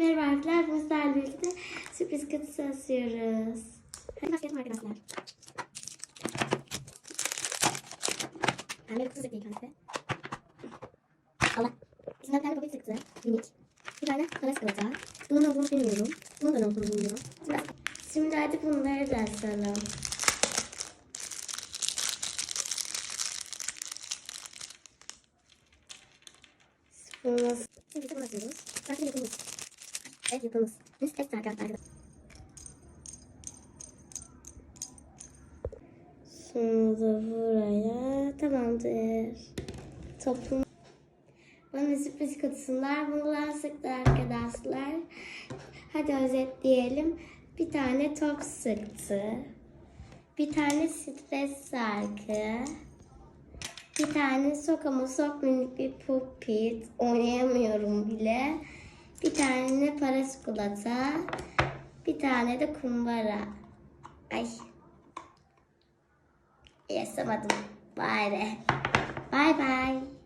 Merhaba arkadaşlar. Bu sizlerle birlikte sürpriz kutusu asıyoruz. Hadi başlayalım arkadaşlar. Anne kutusu değil kanka. Allah. İçinden bir tane poket çıktı. Minik. Bir tane para çikolata. Bunun olduğunu bilmiyorum. Bunun da ne olduğunu bilmiyorum. Şimdi, hadi bunları da asalım. Bunu Şimdi bunu atıyoruz. Bakın yapımız. Evet yapımız. Biz tek arkadaşlar. Sonra da buraya tamamdır. Toplum. Bana sürpriz kutusunlar. Bunlar sıktı arkadaşlar. Hadi özetleyelim. Bir tane top sıktı. Bir tane stres sarkı. Bir tane sok ama sok minik bir pupit. Oynayamıyorum bile. Bir tane para çikolata. Bir tane de kumbara. Ay. Yasamadım. Bari. Bye bye.